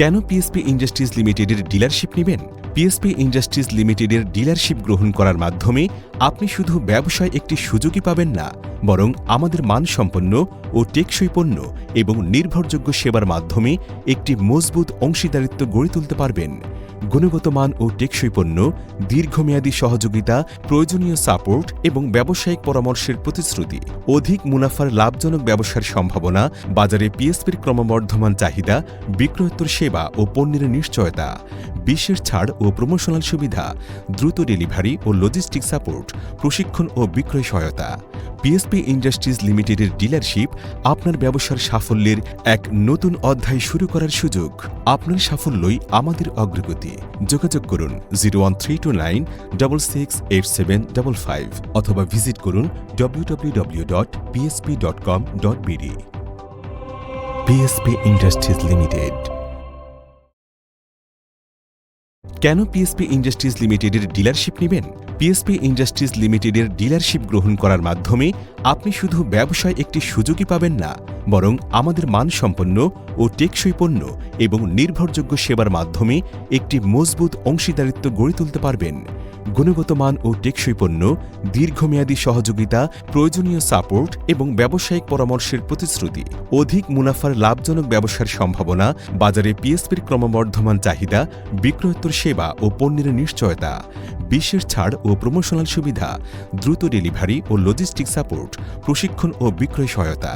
কেন PSP industries লিমিটেডের dealership নেবেন? পিএসপি ইন্ডাস্ট্রিজ লিমিটেডের ডিলারশিপ গ্রহণ করার মাধ্যমে আপনি শুধু ব্যবসায় একটি সুযোগই পাবেন না, বরং আমাদের মানসম্পন্ন ও টেকসই পণ্য এবং নির্ভরযোগ্য সেবার মাধ্যমে একটি মজবুত অংশীদারিত্ব গড়ে তুলতে পারবেন। গুণগত মান ও টেকসই পণ্য, দীর্ঘমেয়াদী সহযোগিতা, প্রয়োজনীয় সাপোর্ট এবং ব্যবসায়িক পরামর্শের প্রতিশ্রুতি। অধিক মুনাফার লাভজনক ব্যবসার সম্ভাবনা, বাজারে পিএসপির ক্রমবর্ধমান চাহিদা, বিক্রয়োত্তর সেবা ও পণ্যের নিশ্চয়তা, বিশেষ ছাড় ও প্রমোশনাল সুবিধা, দ্রুত ডেলিভারি ও লজিস্টিক সাপোর্ট, প্রশিক্ষণ ও বিক্রয় সহায়তা। পিএসপি ইন্ডাস্ট্রিজ লিমিটেডের ডিলারশিপ আপনার ব্যবসার সাফল্যের এক নতুন অধ্যায় শুরু করার সুযোগ। আপনার সাফল্যই আমাদের অগ্রগতি। যোগাযোগ করুন zero one three two nine double six eight seven double five অথবা ভিজিট করুন ডব্লিউডব্লিউডব্লিউ dot PSP dot com dot BD PSP industries limited কেন পিএসপি ইন্ডাস্ট্রিজ লিমিটেডের ডিলারশিপ নেবেন? পিএসপি ইন্ডাস্ট্রিজ লিমিটেডের ডিলারশিপ গ্রহণ করার মাধ্যমে আপনি শুধু ব্যবসায় একটি সুযোগই পাবেন না, বরং আমাদের মানসম্পন্ন ও টেকসই পণ্য এবং নির্ভরযোগ্য সেবার মাধ্যমে একটি মজবুত অংশীদারিত্ব গড়ে তুলতে পারবেন। গুণগত মান ও টেকসই পণ্য, দীর্ঘমেয়াদী সহযোগিতা, প্রয়োজনীয় সাপোর্ট এবং ব্যবসায়িক পরামর্শের প্রতিশ্রুতি। অধিক মুনাফার লাভজনক ব্যবসার সম্ভাবনা, বাজারে পিএসপির ক্রমবর্ধমান চাহিদা, বিক্রয়োত্তর সেবা ও পণ্যের নিশ্চয়তা, বিশেষ ছাড় ও প্রমোশনাল সুবিধা, দ্রুত ডেলিভারি ও লজিস্টিক সাপোর্ট প্রশিক্ষণ ও বিক্রয় সহায়তা।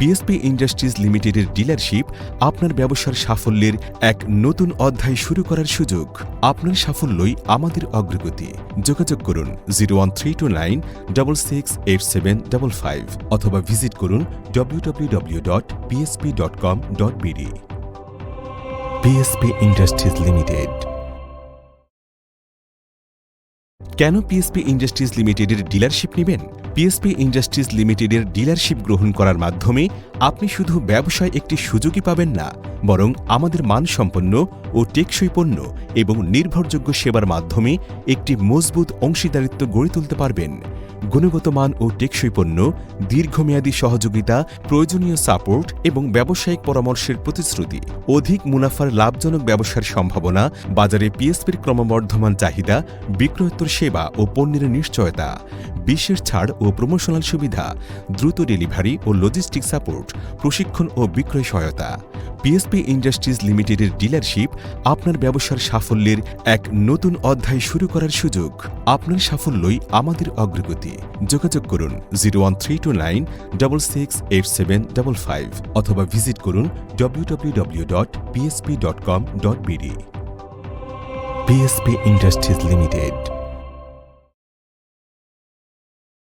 পিএসপি ইন্ডাস্ট্রিজ লিমিটেডের ডিলারশিপ আপনার ব্যবসার সাফল্যের এক নতুন অধ্যায় শুরু করার সুযোগ। আপনার সাফল্যই আমাদের অগ্রগতি। যোগাযোগ করুন zero one three two nine double six eight seven double five অথবা ভিজিট করুন ডব্লিউডব্লিউডব্লিউ dot PSP dot com dot BD PSP industries limited কেন পিএসপি ইন্ডাস্ট্রিজ লিমিটেডের ডিলারশিপ নেবেন? পিএসপি ইন্ডাস্ট্রিজ লিমিটেডের ডিলারশিপ গ্রহণ করার মাধ্যমে আপনি শুধু ব্যবসায় একটি সুযোগই পাবেন না, বরং আমাদের মানসম্পন্ন ও টেকসই পণ্য এবং নির্ভরযোগ্য সেবার মাধ্যমে একটি মজবুত অংশীদারিত্ব গড়ে তুলতে পারবেন। গুণগত মান ও টেকসই পণ্য, দীর্ঘমেয়াদী সহযোগিতা, প্রয়োজনীয় সাপোর্ট এবং ব্যবসায়িক পরামর্শের প্রতিশ্রুতি। অধিক মুনাফার লাভজনক ব্যবসার সম্ভাবনা, বাজারে পিএসপির ক্রমবর্ধমান চাহিদা, বিক্রয়োত্তর সেবা ও পণ্যের নিশ্চয়তা বিশেষ ছাড় ও প্রমোশনাল সুবিধা, দ্রুত ডেলিভারি ও লজিস্টিক সাপোর্ট, প্রশিক্ষণ ও বিক্রয় সহায়তা। পিএসপি ইন্ডাস্ট্রিজ লিমিটেডের ডিলারশিপ আপনার ব্যবসার সাফল্যের এক নতুন অধ্যায় শুরু করার সুযোগ। আপনার সাফল্যই আমাদের অগ্রগতি। যোগাযোগ করুন zero one three two nine double six eight seven double five অথবা ভিজিট করুন ডব্লিউডব্লিউডব্লিউ dot PSP dot com dot BD PSP industries limited